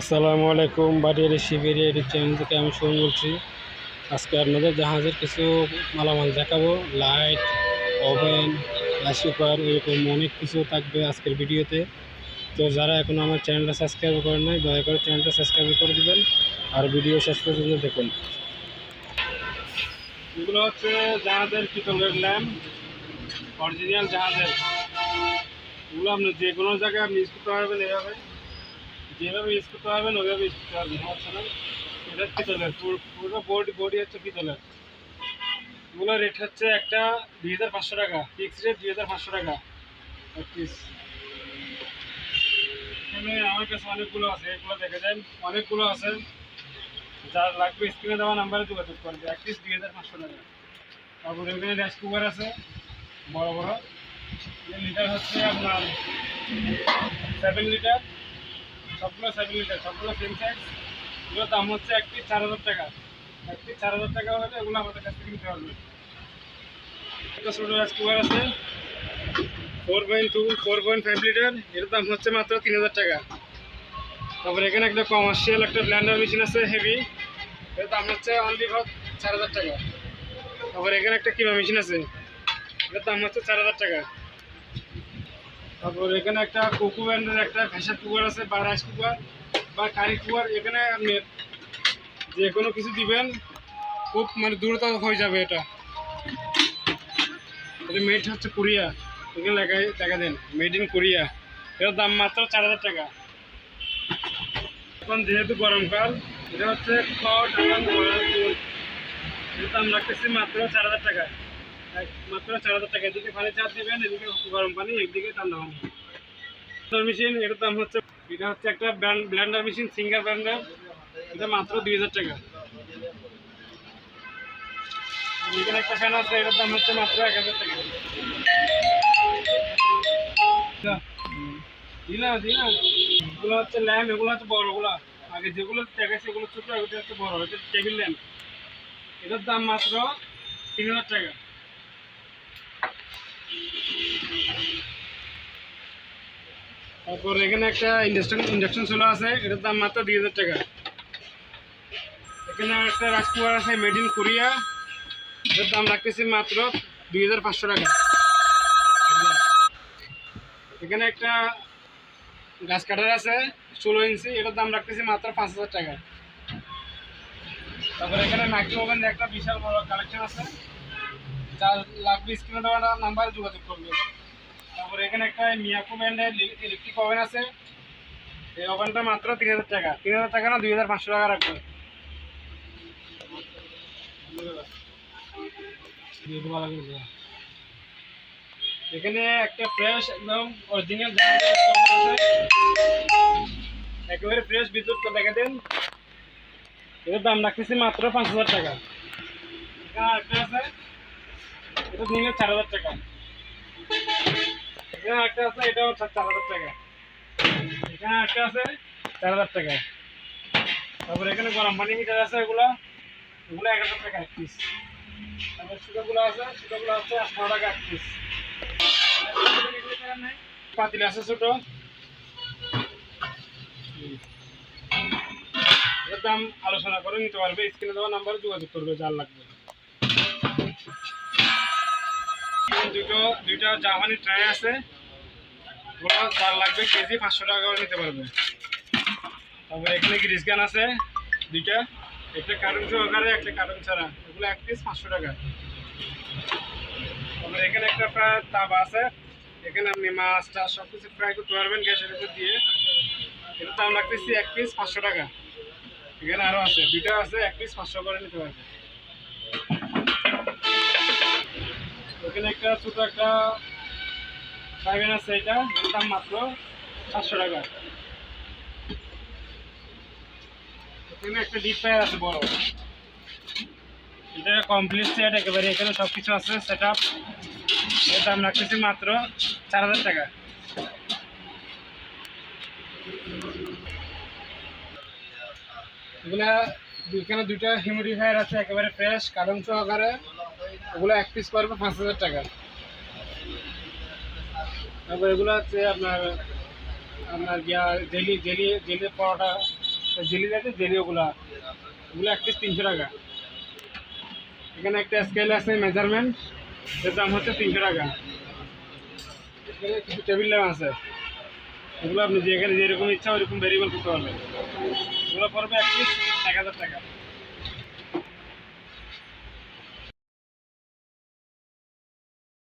আসসালামু আলাইকুম, বাড়ির শিবির এর চ্যানেল থেকে আমি শুরু বলছি। আজকে আপনাদের জাহাজের কিছু মালামাল দেখাবো। লাইট ওভেন রাইস কুকার এরকম অনেক কিছু থাকবে আজকের ভিডিওতে। তো যারা এখনও আমার চ্যানেলটা সাবস্ক্রাইব করেন নাই, দয়া করে চ্যানেলটা সাবস্ক্রাইব করে দেবেন। আর ভিডিও শেষ পর্যন্ত দেখুন। এগুলো হচ্ছে জাহাজের পিতলের ল্যাম্প অরিজিনাল জাহাজের। এগুলো আপনি যে কোনো জায়গায় আপনি ইউজ করতে পারবেন এভাবে। যেভাবে ইউজ করতে পারবেন ওইভাবে ইউজ করতে পারবেন সমস্যা নেই এটা পিতলের পুরো বডি বডি হচ্ছে পিতলের এগুলো রেট হচ্ছে একটা দুই হাজার পাঁচশো টাকা। ফিক্স রেট দুই হাজার পাঁচশো টাকা। এক পিস এখানে আমার কাছে অনেকগুলো আছে, এগুলো দেখে যান। অনেকগুলো আছে। যার লাগবে স্ক্রিনে দেওয়া নাম্বারে যোগাযোগ করবে এক পিস দুই হাজার পাঁচশো টাকা। তারপরে এখানে রাইস কুকার আছে। বড় বড়। লিটার হচ্ছে আপনার সেভেন লিটার সবগুলো সেভেন লিটার সবগুলো সেম সাইজ এগুলোর দাম হচ্ছে এক পিস চার হাজার টাকা। এক পিস চার হাজার টাকা হলে এগুলো আমাদের কাছ থেকে নিতে পারবে। একটা ছোটো রাইস কুকার আছে। Four point two four point five litre এর দাম হচ্ছে মাত্র তিন হাজার টাকা। তারপরে এখানে একটা কমার্শিয়াল একটা ব্ল্যান্ডার মেশিন আছে হেভি এর দাম হচ্ছে অনলি ফর চার হাজার টাকা। তারপরে এখানে একটা কিমা মেশিন আছে। এর দাম হচ্ছে চার হাজার টাকা। তারপর এখানে একটা কোকো ব্র্যান্ডের একটা প্রেশার কুকার আছে বা রাইস কুকার বা কারি কুকার এখানে আপনি যে কোনো কিছু দিবেন, খুব মানে দ্রুত হয়ে যাবে এটা। এটা মেড হচ্ছে কোরিয়া। এখানে লেখাই দেখা দেন মেড ইন কোরিয়া। এটার দাম মাত্র চার হাজার টাকা। এখন যেহেতু গরমকাল এটা হচ্ছে। এটার দাম রাখতেছি মাত্র চার হাজার টাকা। মাত্র চার হাজার টাকা। এদিকে পানি চার্জ দিবেন, এদিকে গরম পানি, একদিকে ঠান্ডা পানি। মেশিন এটার দাম হচ্ছে, এটা হচ্ছে একটা ব্ল্যান্ডার মেশিন সিঙ্গার ব্ল্যান্ডার এটা মাত্র দুই হাজার টাকা। এখানে একটা ফ্যান আছে, এটার দাম হচ্ছে মাত্র এক হাজার টাকা। দিলাম দিলাম এগুলো হচ্ছে ল্যাম্প এগুলো হচ্ছে বড়গুলা আগে যেগুলো দেখা সেগুলো ছোট এগুলো হচ্ছে বড়। এটা টেবিল ল্যাম্প এটার দাম মাত্র তিন হাজার টাকা। তারপর এখানে একটা ইন্ডাকশন ইন্ডাকশন চুলা আছে, এটার দাম মাত্র দুই হাজার টাকা। এখানে একটা রাইস কুকার আছে মেড ইন কোরিয়া এটার দাম রাখতেছি মাত্র দুই হাজার পাঁচশো টাকা। এখানে একটা গাছ কাটার আছে, ষোলো ইঞ্চি, এটার দাম রাখতেছি মাত্র পাঁচ হাজার টাকা। তারপর এখানে মাইক্রো ওভেনের একটা বিশাল বড় কালেকশন আছে। যার লাগবে স্ক্রিনে দেওয়া নাম্বারে যোগাযোগ করবে। তারপর এখানে একটা মিয়াকো ব্র্যান্ডের ইলেকট্রিক ওভেন আছে। এই ওভেনটা মাত্র তিন হাজার টাকা। তিন হাজার টাকা না, দুই হাজার পাঁচশো টাকা রাখবে। এখানে একটা ফ্রেশ একদম অরিজিনাল একেবারে ফ্রেশ বিদ্যুৎ দেখা দেন। এটার দাম রাখতেছি মাত্র পাঁচ হাজার টাকা। এখানে একটা আছে। এটা নিলে চার হাজার টাকা। এখানে একটা আছে, এটাও চার হাজার টাকা। এখানে একটা আছে, চার হাজার টাকা। তারপরে এখানে গরম পানি মিটার আছে, এগুলো। এগুলো এক হাজার টাকা এক পিস তারপর সুতোগুলো আছে সুতোগুলো আছে আঠারো টাকা এক পিস পাতিল আছে ছোটো। দাম আলোচনা করে নিতে পারবে, স্ক্রিনে দেওয়া নাম্বারে যোগাযোগ করবে, যার লাগবে। দুটো, দুইটা জাপানি ট্রাই আছে। ওগুলো যার লাগবে কেজি পাঁচশো টাকা নিতে পারবে। তারপরে এখানে গ্রিস গান আছে, দুইটা। একটা কার্টুন সহকারে একটা কার্টুন ছাড়া। এগুলো এক পিস পাঁচশো টাকা। তারপরে এখানে একটা প্রায় তাবা আছে। এখানে আপনি মাছ টাছ সব কিছু ফ্রাই করতে পারবেন গ্যাসের ভিতর দিয়ে। এটা দাম রাখতেছি এক পিস পাঁচশো টাকা। এখানে আরও আছে, দুইটা আছে, এক পিস পাঁচশো করে নিতে পারবে ওখানে একটা ছোটো একটা ফ্রাইভেন আছে এটা দাম মাত্র সাতশো টাকা। এখানে একটা ডিপ ফ্রায়ার আছে বড়। এটা কমপ্লিট সেট একেবারে, এখানে সব কিছু আছে সেট আপ এর দাম রাখতেছি মাত্র চার হাজার টাকা। এগুলা এখানে দুইটা হিউমিডিফায়ার আছে, একেবারে ফ্রেশ কারণ সহকারে ওগুলো এক পিস পড়বে পাঁচ হাজার টাকা। তারপর এগুলো হচ্ছে আপনার আপনার গিয়া jelly jelly jelly paratha, jelly আছে জেলি ওগুলা। ওগুলো এক পিস তিনশো টাকা। এখানে একটা স্কেল আছে মেজারমেন্ট এর দাম হচ্ছে তিনশো টাকা। এখানে কিছু টেবিল ল্যাম্প আছে। এগুলো আপনি যেখানে যেরকম ইচ্ছা ওইরকম ভেরিয়েবল করতে পারবেন। এগুলো পড়বে এক পিস এক হাজার টাকা।